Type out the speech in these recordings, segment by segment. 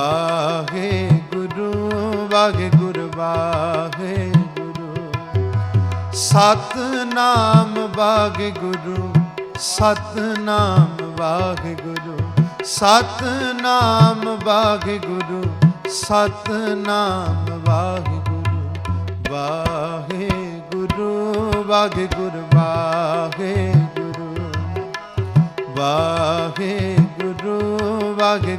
ਵਾਹੇ ਗੁਰੂ, ਵਾਹੇ ਗੁਰ, ਵਾਹੇ ਗੁਰੂ। ਸਤ ਨਾਮ ਵਾਹੇ ਗੁਰੂ ਸਤ ਨਾਮ ਵਾਹੇ ਗੁਰੂ। ਸਤ ਨਾਮ ਵਾਹੇ ਗੁਰੂ ਸਤ ਨਾਮ ਵਾਹੇ ਗੁਰੂ। ਵਾਹੇ ਗੁਰੂ, ਵਾਹੇ ਗੁਰ, ਵਾਹੇ ਗੁਰੂ। ਵਾਹੇ ਗੁਰੂ, ਵਾਹੇ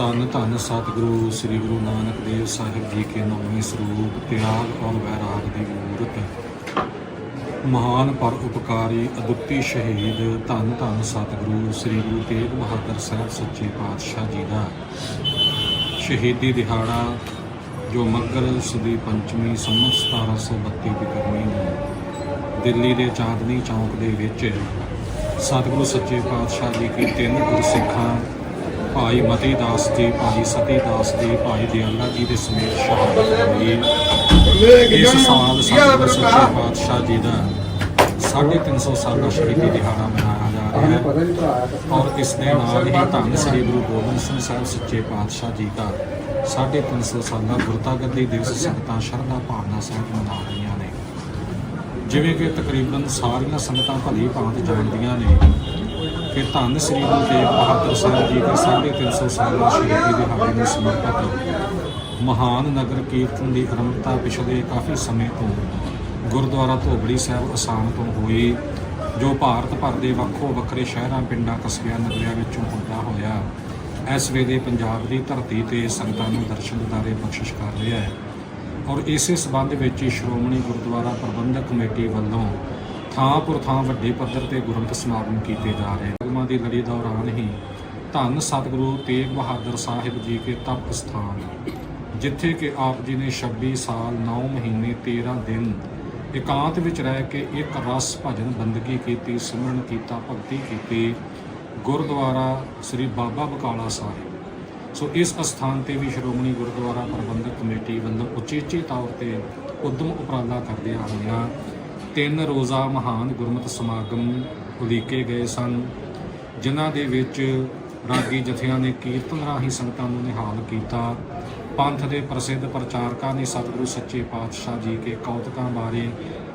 ਧੰਨ ਧੰਨ ਸਤਿਗੁਰੂ, ਸ੍ਰੀ ਗੁਰੂ ਨਾਨਕ ਦੇਵ ਸਾਹਿਬ ਜੀ ਕੇ ਨੌਵੇਂ ਸਰੂਪ ਤਿਆਗ ਔਰ ਵੈਰਾਗ ਦੀ ਮੂਰਤ। ਮਹਾਨ ਪਰ ਉਪਕਾਰੀ ਅਦੁੱਤੀ ਸ਼ਹੀਦ ਧੰਨ ਧੰਨ ਸਤਿਗੁਰੂ, ਸ੍ਰੀ ਗੁਰੂ ਤੇਗ ਬਹਾਦਰ ਸਾਹਿਬ ਸੱਚੇ ਪਾਤਸ਼ਾਹ ਜੀ ਦਾ। ਸ਼ਹੀਦੀ ਦਿਹਾੜਾ, ਜੋ ਮੱਘਰ ਸੁਦੀ ਪੰਚਮੀ ਸੰਮਤ 1732 ਬਿਕਰਮੀ ਨੂੰ ਦਿੱਲੀ ਦੇ ਚਾਂਦਨੀ ਚੌਂਕ ਦੇ ਵਿੱਚ ਸਤਿਗੁਰੂ ਸੱਚੇ ਪਾਤਸ਼ਾਹ ਜੀ ਕੀ ਤਿੰਨ ਗੁਰਸਿੱਖਾਂ ਭਾਈ ਮਤੀ ਦਾਸ ਜੀ, ਭਾਈ ਸਤੀ ਦਾਸ ਜੀ, ਭਾਈ ਦਿਆਲਾ ਜੀ ਦੇ ਸਮੇਤ ਸ਼ਹਾਦਤ ਹੋਈ ਇਸ ਸਾਲ ਸਤਿਗੁਰੂ ਸੱਚੇ ਪਾਤਸ਼ਾਹ ਜੀ ਦਾ 350 ਸਾਲਾ ਸ਼ਹੀਦੀ ਦਿਹਾੜਾ ਮਨਾਇਆ ਜਾ ਰਿਹਾ ਹੈ। ਔਰ ਇਸ ਦੇ ਨਾਲ ਹੀ ਧੰਨ ਸ੍ਰੀ ਗੁਰੂ ਗੋਬਿੰਦ ਸਿੰਘ ਸਾਹਿਬ ਸੱਚੇ ਪਾਤਸ਼ਾਹ ਜੀ ਦਾ 350 ਸਾਲਾ ਗੁਰਤਾ ਗੱਦੀ ਦਿਵਸ ਸੰਗਤਾਂ ਸ਼ਰਧਾ ਭਾਵਨਾ ਸਹਿਤ ਮਨਾ ਰਹੀਆਂ ਨੇ। ਜਿਵੇਂ ਕਿ ਤਕਰੀਬਨ ਸਾਰੀਆਂ ਸੰਗਤਾਂ ਭਲੀ ਭਾਂਤ ਜਾਣਦੀਆਂ ਨੇ। ਕਿ ਧੰਨ ਸ੍ਰੀ ਗੁਰੂ ਤੇਗ ਬਹਾਦਰ ਸਾਹਿਬ ਜੀ ਦੇ 350 ਸਾਲਾ ਸ਼ਹੀਦੀ ਦਿਹਾੜੇ ਨੂੰ ਸਮਰਪਿਤ ਮਹਾਨ ਨਗਰ ਕੀਰਤਨ ਦੀ ਆਰੰਭਤਾ ਪਿਛਲੇ ਕਾਫੀ ਸਮੇਂ ਤੋਂ ਗੁਰਦੁਆਰਾ ਧੋਬੜੀ ਸਾਹਿਬ ਅਸਾਮ ਤੋਂ ਹੋਈ, ਜੋ ਭਾਰਤ ਭਰ ਦੇ ਵੱਖੋ ਵੱਖਰੇ ਸ਼ਹਿਰਾਂ, ਪਿੰਡਾਂ, ਕਸਬਿਆਂ ਨਗਰਿਆਂ ਵਿੱਚੋਂ ਹੁੰਦਾ ਹੋਇਆ, ਇਸ ਵੇਲੇ ਪੰਜਾਬ ਦੀ ਧਰਤੀ ਤੇ ਸੰਗਤਾਂ ਨੂੰ ਦਰਸ਼ਨ ਦਿਦਾਰੇ ਬਖਸ਼ਿਸ਼ ਕਰ ਰਿਹਾ ਹੈ। ਔਰ ਇਸੇ ਸਬੰਧ ਵਿੱਚ ਸ਼੍ਰੋਮਣੀ ਗੁਰਦੁਆਰਾ ਪ੍ਰਬੰਧਕ ਕਮੇਟੀ ਵੱਲੋਂ ਥਾਂ ਪੁਰ ਥਾਂ ਵੱਡੇ ਪੱਧਰ ਤੇ ਗੁਰਮਤਿ ਸਮਾਗਮ ਕੀਤੇ ਜਾ ਰਹੇ ਹਨ ਗੁਰਮਾਂ ਦੀ ਲੜੀ ਦੌਰਾਨ ਹੀ ਧੰਨ ਸਤਿਗੁਰੂ ਤੇਗ ਬਹਾਦਰ ਸਾਹਿਬ ਜੀ ਕੇ ਤਪ ਸਥਾਨ, ਜਿੱਥੇ ਕਿ ਆਪ ਜੀ ਨੇ 26 ਸਾਲ 9 ਮਹੀਨੇ 13 ਦਿਨ ਇਕਾਂਤ ਵਿੱਚ ਰਹਿ ਕੇ ਇੱਕ ਰਸ ਭਜਨ ਬੰਦਗੀ ਕੀਤੀ, ਸਿਮਰਨ ਕੀਤਾ, ਭਗਤੀ ਕੀਤੀ ਗੁਰਦੁਆਰਾ ਸ੍ਰੀ ਬਾਬਾ ਬਕਾਲਾ ਸਾਹਿਬ। ਸੋ ਇਸ ਅਸਥਾਨ ਤੇ ਵੀ ਸ਼੍ਰੋਮਣੀ ਗੁਰਦੁਆਰਾ ਪ੍ਰਬੰਧਕ ਕਮੇਟੀ ਵੱਲੋਂ ਉਚੇਚੇ ਤੌਰ ਤੇ ਉਦਮ ਉਪਰਾਲਾ ਕਰਦਿਆਂ ਹੋਇਆਂ ਤਿੰਨ ਰੋਜ਼ਾ ਮਹਾਨ ਗੁਰਮਤਿ ਸਮਾਗਮ ਉਲੀਕੇ ਗਏ ਸਨ, ਜਿਨ੍ਹਾਂ ਦੇ ਵਿੱਚ ਰਾਗੀ ਜਥਿਆਂ ਨੇ ਕੀਰਤਨ ਰਾਹੀਂ ਸੰਗਤਾਂ ਨੂੰ ਨਿਹਾਲ ਕੀਤਾ। ਪੰਥ ਦੇ ਪ੍ਰਸਿੱਧ ਪ੍ਰਚਾਰਕਾਂ ਨੇ ਸਤਿਗੁਰੂ ਸੱਚੇ ਪਾਤਸ਼ਾਹ ਜੀ ਕੇ ਕੌਤਕਾਂ ਬਾਰੇ,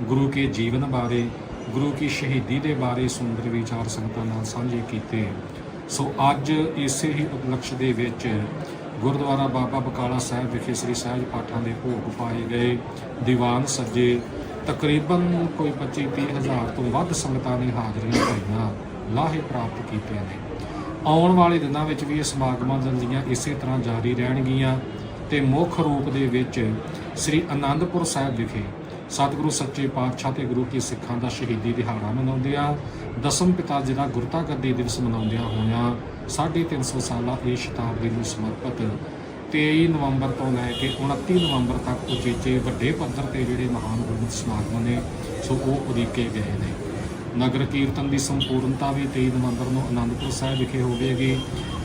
ਗੁਰੂ ਕੇ ਜੀਵਨ ਬਾਰੇ, ਗੁਰੂ ਕੀ ਸ਼ਹੀਦੀ ਦੇ ਬਾਰੇ ਸੁੰਦਰ ਵਿਚਾਰ ਸੰਗਤਾਂ ਨਾਲ ਸਾਂਝੇ ਕੀਤੇ। ਸੋ ਅੱਜ ਇਸੇ ਹੀ ਉਪਲਕਸ਼ ਦੇ ਵਿੱਚ ਗੁਰਦੁਆਰਾ ਬਾਬਾ ਬਕਾਲਾ ਸਾਹਿਬ ਵਿਖੇ ਸ੍ਰੀ ਸਹਿਜ ਪਾਠਾਂ ਦੇ ਭੋਗ ਪਾਏ ਗਏ। ਦੀਵਾਨ ਸੱਜੇ ਤਕਰੀਬਨ ਕੋਈ 25 30 ਹਜ਼ਾਰ ਤੋਂ ਵੱਧ ਸੰਗਤਾਂ ਨੇ ਹਾਜ਼ਰੀਆਂ ਭਰੀਆਂ ਲਾਹੇ ਪ੍ਰਾਪਤ ਕੀਤੇ ਨੇ। ਆਉਣ ਵਾਲੇ ਦਿਨਾਂ ਵਿੱਚ ਵੀ ਇਹ ਸਮਾਗਮਾਂ ਜਲਦੀਆਂ ਇਸੇ ਤਰ੍ਹਾਂ ਜਾਰੀ ਰਹਿਣਗੀਆਂ ਤੇ ਮੁੱਖ ਰੂਪ ਦੇ ਵਿੱਚ ਸ੍ਰੀ ਆਨੰਦਪੁਰ ਸਾਹਿਬ ਵਿਖੇ ਸਤਿਗੁਰੂ ਸੱਚੇ ਪਾਤਸ਼ਾਹ ਤੇ ਗੁਰੂ ਕੀ ਸਿੱਖਾਂ ਦਾ ਸ਼ਹੀਦੀ ਦਿਹਾੜਾ ਮਨਾਉਂਦੇ ਆ ਦਸਮ ਪਿਤਾ ਜੀ ਦਾ ਗੁਰਤਾ ਗੱਦੀ ਦਿਵਸ ਮਨਾਉਂਦਿਆਂ ਹੋਇਆਂ 350 ਸਾਲਾ ਇਹ ਸ਼ਤਾਬਦੀ ਨੂੰ ਸਮਰਪਿਤ 23 ਨਵੰਬਰ ਤੋਂ ਲੈ ਕੇ 29 ਨਵੰਬਰ ਤੱਕ ਉਚੇਚੇ ਵੱਡੇ ਪੱਧਰ ਤੇ ਜਿਹੜੇ ਮਹਾਨ ਗੁਰਮਤਿ ਸਮਾਗਮ ਨੇ, ਸੋ ਉਹ ਉਡੀਕੇ ਗਏ ਨੇ। ਨਗਰ ਕੀਰਤਨ ਦੀ ਸੰਪੂਰਨਤਾ ਵੀ 23 ਨਵੰਬਰ ਨੂੰ ਆਨੰਦਪੁਰ ਸਾਹਿਬ ਵਿਖੇ ਹੋਵੇਗੀ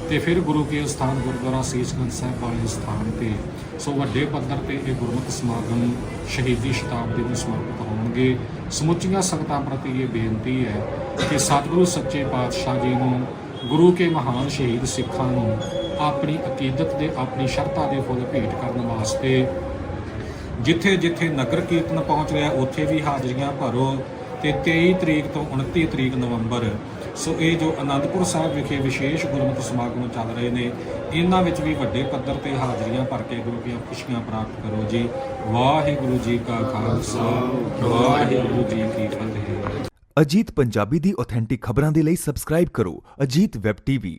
ਤੇ ਫਿਰ ਗੁਰੂ ਕੇ ਸਥਾਨ ਗੁਰਦੁਆਰਾ ਸੀਸਗੰਜ ਸਾਹਿਬ ਵਾਲੇ ਸਥਾਨ ਤੇ, ਸੋ ਵੱਡੇ ਪੱਧਰ ਤੇ ਇਹ ਗੁਰਮਤਿ ਸਮਾਗਮ ਸ਼ਹੀਦੀ ਸ਼ਤਾਬਦੀ ਨੂੰ ਸਮਰਪਿਤ ਹੋਣਗੇ। ਸਮੁੱਚੀਆਂ ਸੰਗਤਾਂ ਪ੍ਰਤੀ ਇਹ ਬੇਨਤੀ ਹੈ ਕਿ ਸਤਿਗੁਰੂ ਸੱਚੇ ਪਾਤਸ਼ਾਹ ਜੀ ਨੂੰ, ਗੁਰੂ ਕੇ ਮਹਾਨ ਸ਼ਹੀਦ ਸਿੱਖਾਂ ਨੂੰ ਆਪਣੀ ਅਕੀਦਤ ਦੇ ਆਪਣੀ ਸ਼ਰਧਾ ਦੇ ਫੁੱਲ ਭੇਟ ਕਰਨ ਵਾਸਤੇ। ਜਿੱਥੇ ਜਿੱਥੇ ਨਗਰ ਕੀਰਤਨ ਪਹੁੰਚ ਰਿਹਾ, ਉੱਥੇ ਵੀ ਹਾਜ਼ਰੀਆਂ ਭਰੋ ਤੇ 23 ਤਰੀਕ ਤੋਂ 29 ਤਰੀਕ ਨਵੰਬਰ। ਸੋ ਇਹ ਜੋ ਅਨੰਦਪੁਰ ਸਾਹਿਬ ਵਿਖੇ ਵਿਸ਼ੇਸ਼ ਗੁਰਮਤਿ ਸਮਾਗਮ ਚੱਲ ਰਹੇ ਨੇ, ਇਹਨਾਂ ਵਿੱਚ ਵੀ ਵੱਡੇ ਪੱਧਰ ਤੇ ਹਾਜ਼ਰੀਆਂ ਭਰ ਕੇ ਗੁਰੂ ਦੀਆਂ ਖੁਸ਼ੀਆਂ ਪ੍ਰਾਪਤ ਕਰੋ ਜੀ। ਵਾਹਿਗੁਰੂ ਜੀ ਕਾ ਖਾਲਸਾ, ਵਾਹਿਗੁਰੂ ਜੀ ਕੀ ਫਤਿਹ। ਅਜੀਤ ਪੰਜਾਬੀ ਦੀ ਆਥੈਂਟਿਕ ਖਬਰਾਂ ਦੇ ਲਈ ਸਬਸਕ੍ਰਾਈਬ ਕਰੋ ਅਜੀਤ ਵੈਬ ਟੀਵੀ